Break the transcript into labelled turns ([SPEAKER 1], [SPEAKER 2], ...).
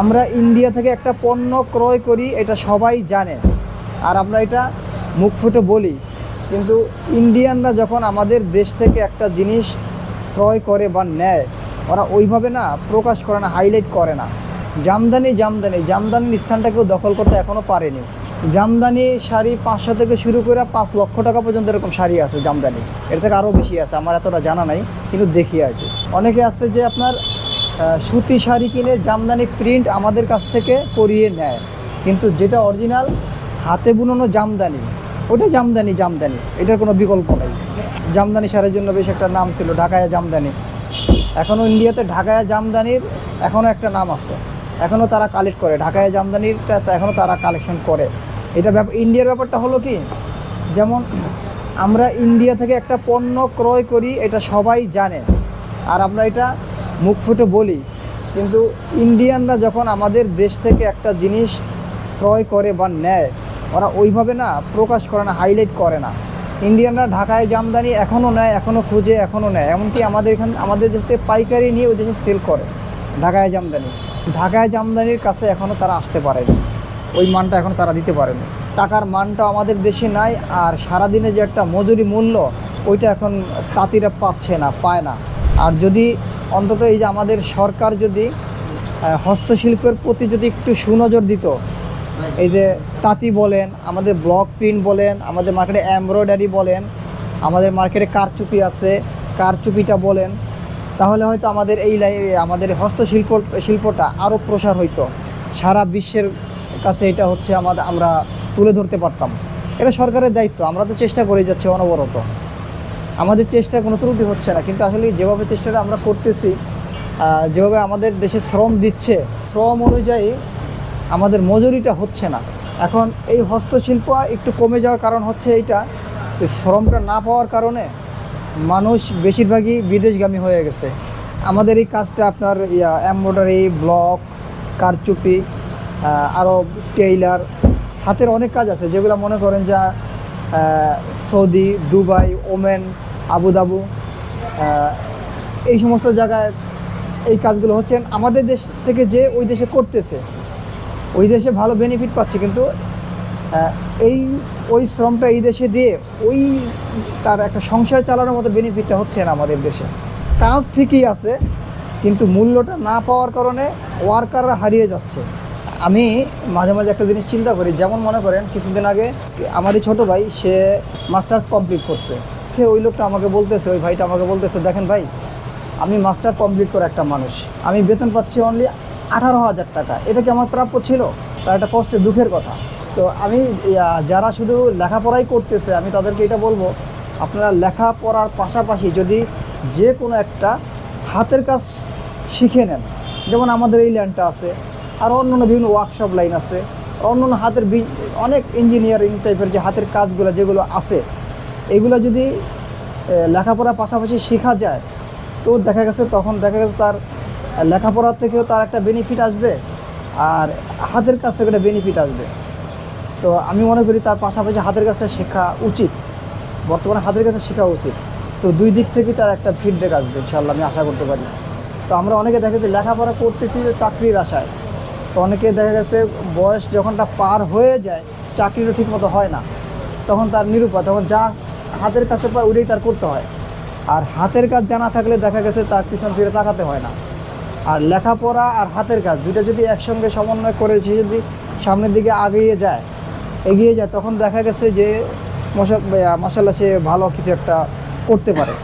[SPEAKER 1] আমরা ইন্ডিয়া থেকে একটা পণ্য ক্রয় করি, এটা সবাই জানে। আর আমরা এটা মুখ ফুটে বলি। কিন্তু ইন্ডিয়ানরা যখন আমাদের দেশ থেকে একটা জিনিস ক্রয় করে বা নেয়, ওরা ওইভাবে না প্রকাশ করে না হাইলাইট করে না। জামদানি জামদানি। জামদানির স্থানটা কেউ দখল করতে এখনও পারেনি। জামদানি শাড়ি পাঁচশো থেকে শুরু করে পাঁচ লক্ষ টাকা পর্যন্ত এরকম শাড়ি আছে জামদানি। এর থেকে আরও বেশি আছে, আমার এতটা জানা নাই, কিন্তু দেখি আর কি। অনেকে আছে যে আপনার সুতি শাড়ি কিনে জামদানি প্রিন্ট আমাদের কাছ থেকে করিয়ে নেয়। কিন্তু যেটা অরিজিনাল হাতে বুননো জামদানি, ওটা জামদানি জামদানি। এটার কোনো বিকল্প নেই। জামদানি শাড়ির জন্য বেশ একটা নাম ছিল, ঢাকায়া জামদানি। এখনও ইন্ডিয়াতে ঢাকায়া জামদানির এখনও একটা নাম আছে। এখনও তারা কালেক্ট করে। ঢাকায়া জামদানিরটা তো এখনও তারা কালেকশন করে। এটা ব্যাপার ইন্ডিয়ার ব্যাপারটা হলো কি? যেমন আমরা ইন্ডিয়া থেকে একটা পণ্য ক্রয় করি, এটা সবাই জানে। আর আমরা এটা মুখ ফুটে বলি, কিন্তু ইন্ডিয়ানরা যখন আমাদের দেশ থেকে একটা জিনিস ক্রয় করে বা নেয়, ওরা ওইভাবে না প্রকাশ করে না হাইলাইট করে না। ইন্ডিয়ানরা ঢাকায় জামদানি এখনও নেয়, এখনও খুঁজে, এখনও নেয়। এমনকি আমাদের এখান, আমাদের দেশ থেকে পাইকারি নিয়ে ওই দেশে সেল করে, ঢাকায় জামদানি। ঢাকায় জামদানির কাছে এখনও তারা আসতে পারেনি। ওই মানটা এখন তারা দিতে পারেনি। টাকার মানটা আমাদের দেশে নাই, আর সারাদিনে যে একটা মজুরি মূল্য, ওইটা এখন তাঁতিরা পাচ্ছে না, পায় না। আর যদি অন্তত এই যে আমাদের সরকার যদি হস্তশিল্পের প্রতি যদি একটু সুনজর দিত, এই যে তাঁতি বলেন, আমাদের ব্লক প্রিন্ট বলেন, আমাদের মার্কেটে এমব্রয়ডারি বলেন, আমাদের মার্কেটে কারচুপি আছে, কারচুপিটা বলেন, তাহলে হয়তো আমাদের এই আমাদের হস্তশিল্প, শিল্পটা আরও প্রসার হইতো। সারা বিশ্বের কাছে এটা হচ্ছে আমাদের, আমরা তুলে ধরতে পারতাম। এটা সরকারের দায়িত্ব, আমরা তো চেষ্টা করে যাচ্ছি অনবরত। আমাদের চেষ্টা কোনো ত্রুটি হচ্ছে না। কিন্তু আসলে যেভাবে চেষ্টাটা আমরা করতেছি যেভাবে আমাদের দেশে শ্রম দিচ্ছে, শ্রম অনুযায়ী আমাদের মজুরিটা হচ্ছে না। এখন এই হস্তশিল্প একটু কমে যাওয়ার কারণ হচ্ছে এইটা শ্রমটা না পাওয়ার কারণে মানুষ বেশিরভাগই বিদেশগামী হয়ে গেছে। আমাদের এই কাজটা আপনার এমব্রয়ডারি, ব্লক, কারচুপি আরও টেইলার, হাতের অনেক কাজ আছে যেগুলো মনে করেন যা সৌদি, দুবাই, ওমেন, আবুধাবু এই সমস্ত জায়গায় এই কাজগুলো হচ্ছেন আমাদের দেশ থেকে যে ওই দেশে করতেছে, ওই দেশে ভালো বেনিফিট পাচ্ছে, কিন্তু এই, ওই শ্রমটা এই দেশে দিয়ে ওই তার একটা সংসার চালানোর মতো বেনিফিটটা হচ্ছে না আমাদের দেশে। কাজ ঠিকই আছে, কিন্তু মূল্যটা না পাওয়ার কারণে ওয়ার্কাররা হারিয়ে যাচ্ছে। আমি মাঝে মাঝে একটা জিনিস চিন্তা করি, যেমন মনে করেন কিছুদিন আগে আমারই ছোট ভাই, সে মাস্টার্স কমপ্লিট করছে। সে ওই লোকটা আমাকে বলতেছে, ওই ভাইটা আমাকে বলতেছে, দেখেন ভাই, আমি মাস্টার কমপ্লিট করে একটা মানুষ। আমি বেতন পাচ্ছি অনলি আঠারো হাজার টাকা। এটা কি আমার প্রাপ্য ছিল? তার একটা কষ্টের দুঃখের কথা। তো আমি যারা শুধু লেখাপড়াই করতেছে, আমি তাদেরকে এটা বলব, আপনারা লেখাপড়ার পাশাপাশি যদি যে কোনো একটা হাতের কাজ শিখে নেন। যেমন আমাদের এই ল্যান্ডটা আছে আর অন্যান্য বিভিন্ন ওয়ার্কশপ লাইন আছে। অন্যান্য হাতের অনেক ইঞ্জিনিয়ারিং টাইপের যে হাতের কাজগুলো, যেগুলো আছে, এগুলো যদি লেখাপড়ার পাশাপাশি শেখা যায়, তো দেখা গেছে তখন দেখা গেছে তার লেখাপড়ার থেকেও তার একটা বেনিফিট আসবে আর হাতের কাছ থেকে একটা বেনিফিট আসবে। তো আমি মনে করি তার পাশাপাশি হাতের কাছে শেখা উচিত। বর্তমানে হাতের কাছে শেখা উচিত। তো দুই দিক থেকে তার একটা ফিডব্যাক আসবে ইনশাল্লাহ আমি আশা করতে পারি। তো আমরা অনেকে দেখা যাচ্ছে লেখাপড়া করতেছি চাকরির আশায়। তো অনেকে দেখা গেছে বয়স যখনটা পার হয়ে যায়, চাকরিরও ঠিক মতো হয় না, তখন তার নিরুপায়, তখন যা হাতের কাছে পায় ওইটাই তার করতে হয়। আর হাতের কাজ জানা থাকলে দেখা গেছে তার পিছন ফিরে তাকাতে হয় না। আর লেখাপড়া আর হাতের কাজ দুটো যদি একসঙ্গে সমন্বয় করে সে যদি সামনের দিকে আগিয়ে যায়, এগিয়ে যায়, তখন দেখা গেছে যে মশা মাসাল্লাহ সে ভালো কিছু একটা করতে পারে।